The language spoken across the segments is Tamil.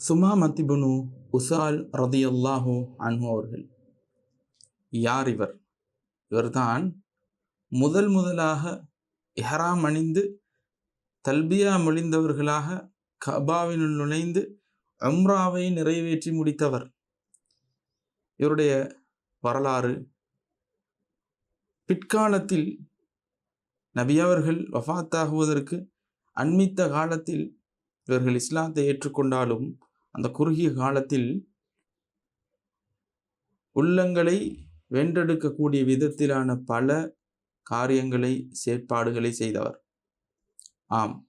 சுமா மத்திபுனு உசால் ரதியல்லாஹு அன்ஹு அவர்கள். யார் இவர்? இவர்தான் முதல் முதலாக எஹராம் அணிந்து தல்பியா மொழிந்தவர்களாக கபாவினுள் நுழைந்து அம்ராவை நிறைவேற்றி முடித்தவர். இவருடைய வரலாறு பிற்காலத்தில் நபியவர்கள் வஃத்தாகுவதற்கு வஃபாத்தாகுவதற்கு அண்மித்த காலத்தில் இவர்கள் இஸ்லாத்தை ஏற்றுக்கொண்டாலும் அந்த குறுகிய காலத்தில் உள்ளங்களை வென்றெடுக்கக்கூடிய விதத்திலான பல காரியங்களை செயற்பாடுகளை செய்தவர். ஆம்.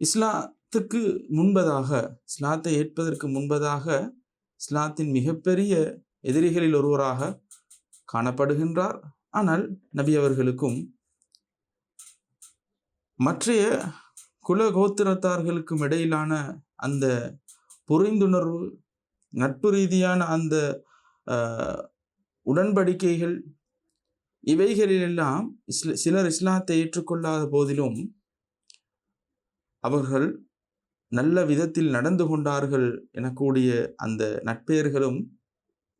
இஸ்லாத்துக்கு முன்பதாக இஸ்லாத்தை ஏற்பதற்கு முன்பதாக இஸ்லாத்தின் மிகப்பெரிய எதிரிகளில் ஒருவராக காணப்படுகின்றார். ஆனால் நபி அவர்களுக்கும் மற்றைய குல கோத்திரத்தார்களுக்கும் இடையிலான அந்த புரிந்துணர்வு நட்பு ரீதியான அந்த உடன்படிக்கைகள் இவைகளிலெல்லாம் இஸ்ல சிலர் இஸ்லாத்தை ஏற்றுக்கொள்ளாத போதிலும் அவர்கள் நல்ல விதத்தில் நடந்து கொண்டார்கள் எனக்கூடிய அந்த நட்பெயர்களும்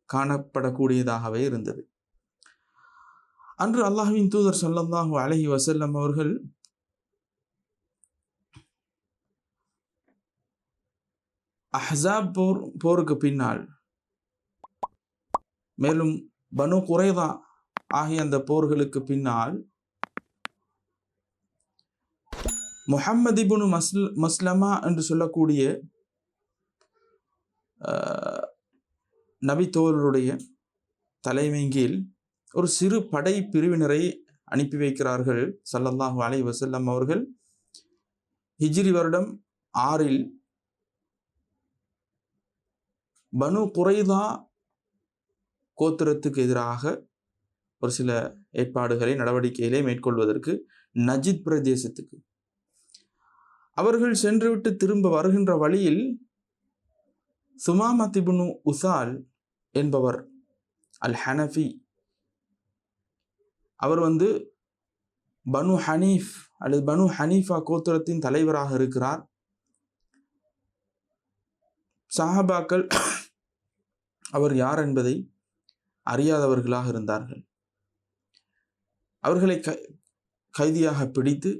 காணப்படக்கூடியதாகவே இருந்தது. அன்று அல்லாஹ்வின் தூதர் ஸல்லல்லாஹு அழகி வசல்லம் அவர்கள் அஹ்ஸாப் போர் போருக்கு பின்னால். மேலும் பனு குறைதா ஆகிய அந்த போர்களுக்கு பின்னால் முஹம்மது இபுனு மஸ்ல் மஸ்லமா என்று சொல்லக்கூடிய ஆஹ், நபி தலைமையின் கீழ் ஒரு சிறு படை பிரிவினரை அனுப்பி வைக்கிறார்கள். சல்லல்லாஹு அலை வசல்லம் அவர்கள். ஹிஜ்ரி வருடம் ஆறில் பனு குறைதா கோத்திரத்துக்கு எதிராக ஒரு சில ஏற்பாடுகளை நடவடிக்கைகளை மேற்கொள்வதற்கு நஜித் பிரதேசத்துக்கு. அவர்கள் சென்றுவிட்டு திரும்ப வருகின்ற வழியில் சுமாமத் உசால் என்பவர் அல் ஹனஃபி அவர் வந்து பனு ஹனீஃப் அல்லது பனு ஹனீஃபா கோத்திரத்தின் தலைவராக இருக்கிறார். சஹாபாக்கள் அவர் யார் என்பதை அறியாதவர்களாக இருந்தார்கள். அவர்களை கை கைதியாக பிடித்து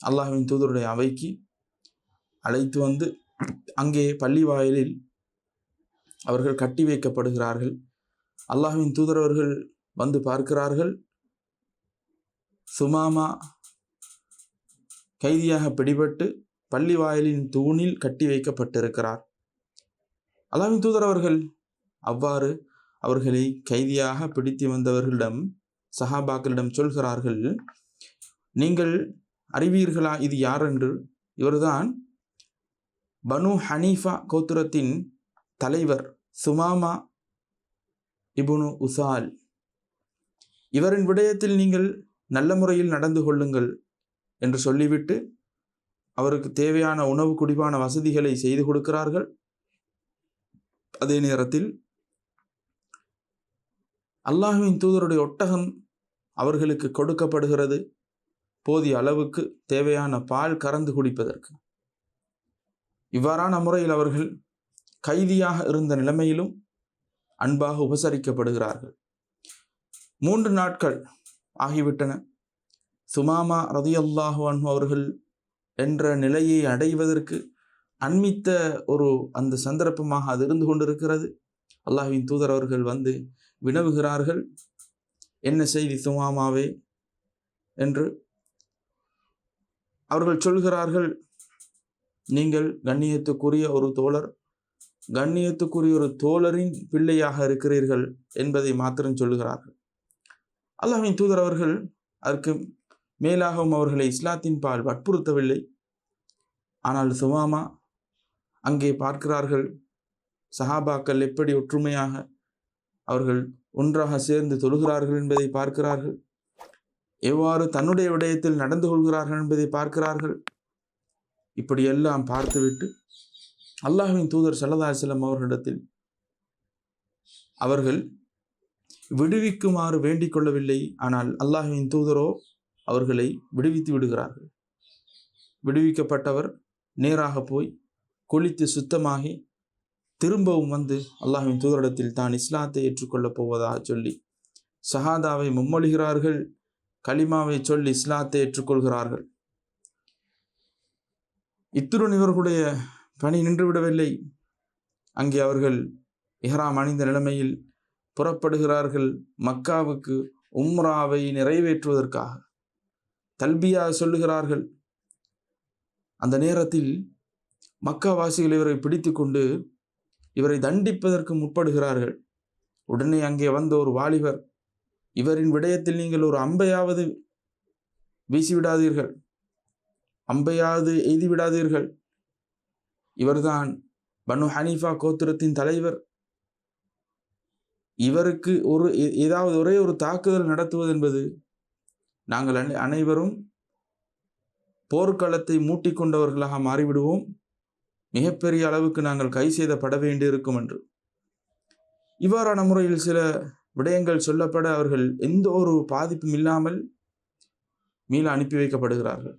அல்லாஹ்வின் தூதருடைய அவைக்கு அழைத்து வந்து அங்கே பள்ளி வாயிலில் அவர்கள் கட்டி வைக்கப்படுகிறார்கள். அல்லாஹ்வின் தூதரவர்கள் வந்து பார்க்கிறார்கள். சுமாமா கைதியாக பிடிபட்டு பள்ளி வாயிலின் தூணில் கட்டி வைக்கப்பட்டிருக்கிறார். அல்லாவின் தூதர் அவர்கள் அவ்வாறு அவர்களை கைதியாக பிடித்து வந்தவர்களிடம் சஹாபாக்களிடம் சொல்கிறார்கள் நீங்கள் அறிவீர்களா? இது யார் என்று இவர்தான் பனு ஹனீஃபா கோத்திரத்தின் தலைவர் சுமாமா இபுனு உசால். இவரின் விடயத்தில் நீங்கள் நல்ல முறையில் நடந்து கொள்ளுங்கள் என்று சொல்லிவிட்டு அவருக்கு தேவையான உணவு குடிவான வசதிகளை செய்து கொடுக்கிறார்கள். அதே நேரத்தில் அல்லாஹ்வின் தூதருடைய ஒட்டகம் அவர்களுக்கு கொடுக்கப்படுகிறது. போதிய அளவுக்கு தேவையான பால் கறந்து குடிப்பதற்கு. இவ்வாறான முறையில் அவர்கள் கைதியாக இருந்த நிலைமையிலும் அன்பாக உபசரிக்கப்படுகிறார்கள். மூன்று நாட்கள் ஆகிவிட்டன. சுமாமா ரதியல்லாஹு அன்ஹு அவர்கள் என்ற நிலையை அடைவதற்கு அண்மித்த ஒரு அந்த சந்தர்ப்பமாக அது இருந்து கொண்டிருக்கிறது. அல்லாஹ்வின் தூதர் அவர்கள் வந்து வினவுகிறார்கள். என்ன செய்தி சுமாமாவே என்று அவர்கள் சொல்கிறார்கள். நீங்கள் கண்ணியத்துக்குரிய ஒரு தோழர் கண்ணியத்துக்குரிய ஒரு தோழரின் பிள்ளையாக இருக்கிறீர்கள் என்பதை மாத்திரம் சொல்லுகிறார்கள். அல்லாஹின் தூதர் அவர்கள் அதற்கு மேலாகவும் அவர்களை இஸ்லாத்தின் பால் வற்புறுத்தவில்லை. ஆனால் சுமாமா அங்கே பார்க்கிறார்கள். சஹாபாக்கள் எப்படி ஒற்றுமையாக அவர்கள் ஒன்றாக சேர்ந்து தொழுகிறார்கள் என்பதை பார்க்கிறார்கள். எவ்வாறு தன்னுடைய விடயத்தில் நடந்து கொள்கிறார்கள் என்பதை பார்க்கிறார்கள். இப்படியெல்லாம் பார்த்துவிட்டு அல்லாஹ்வின் தூதர் சல்லல்லாஹு அவர்களிடத்தில் அவர்கள் விடுவிக்குமாறு வேண்டிக் கொள்ளவில்லை. ஆனால் அல்லாஹுவின் தூதரோ அவர்களை விடுவித்து விடுகிறார்கள். விடுவிக்கப்பட்டவர் நேராக போய் குளித்து சுத்தமாகி திரும்பவும் வந்து அல்லாஹின் தூதரிடத்தில் தான் இஸ்லாத்தை ஏற்றுக்கொள்ளப் போவதாக சொல்லி ஷஹாதாவை மும்மொழிகிறார்கள் கலிமாவை சொல்லி இஸ்லாத்தை ஏற்றுக்கொள்கிறார்கள். இத்துடன் இவர்களுடைய பணி நின்றுவிடவில்லை. அங்கே அவர்கள் இஹ்ராம் அணிந்த நிலைமையில் புறப்படுகிறார்கள். மக்காவுக்கு உம்ராவை நிறைவேற்றுவதற்காக தல்பியா சொல்லுகிறார்கள். அந்த நேரத்தில் மக்காவாசிகள் இவரை பிடித்து கொண்டு இவரை தண்டிப்பதற்கு முற்படுகிறார்கள். உடனே அங்கே வந்த ஒரு வாலிபர் இவரின் விடயத்தில் நீங்கள் ஒரு அம்பையாவது வீசிவிடாதீர்கள். அம்பையாவது எய்தி விடாதீர்கள் இவர்தான் பனு ஹனீஃபா கோத்திரத்தின் தலைவர். இவருக்கு ஒரு ஏதாவது ஒரே ஒரு தாக்குதல் நடத்துவது என்பது நாங்கள் அனை- அனைவரும் போர்க்களத்தை மூட்டிக்கொண்டவர்களாக மாறிவிடுவோம். மிகப்பெரிய அளவுக்கு நாங்கள் கை செய்தப்பட வேண்டியிருக்கும் என்று. இவ்வாறான முறையில் சில விடயங்கள் சொல்லப்பட அவர்கள் எந்த ஒரு பாதிப்பும் இல்லாமல் மீள அனுப்பி வைக்கப்படுகிறார்கள்.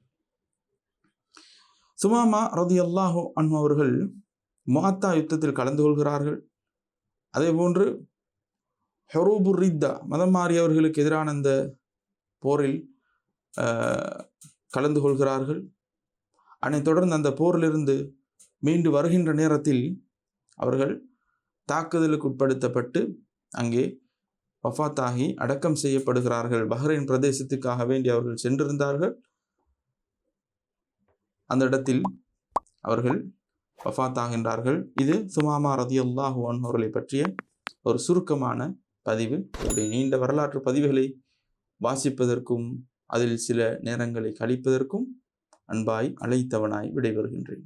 சுமாமா ரதி அல்லாஹோ அன்ஹு அவர்கள் மாத்தா யுத்தத்தில் கலந்து கொள்கிறார்கள். அதே போன்று ஹெரூபுர் ரித்தா மதம் மாறியவர்களுக்கு எதிரான அந்த போரில் கலந்து கொள்கிறார்கள். அதனைத் தொடர்ந்து அந்த போரிலிருந்து மீண்டு வருகின்ற நேரத்தில் அவர்கள் தாக்குதலுக்கு உட்படுத்தப்பட்டு அங்கே வஃத்தாகி அடக்கம் செய்யப்படுகிறார்கள். பஹ்ரைன் பிரதேசத்துக்காக வேண்டி அவர்கள் சென்றிருந்தார்கள். அந்த இடத்தில் அவர்கள் வஃத்தாகின்றார்கள். இது சுமாமா ரதியுல்லாஹு அன்ஹு அவர்களை பற்றிய ஒரு சுருக்கமான பதிவு. இப்படி நீண்ட வரலாற்று பதிவுகளை வாசிப்பதற்கும் அதில் சில நேரங்களை கழிப்பதற்கும் அன்பாய் அழைத்தவனாய் விடைபெறுகின்றேன்.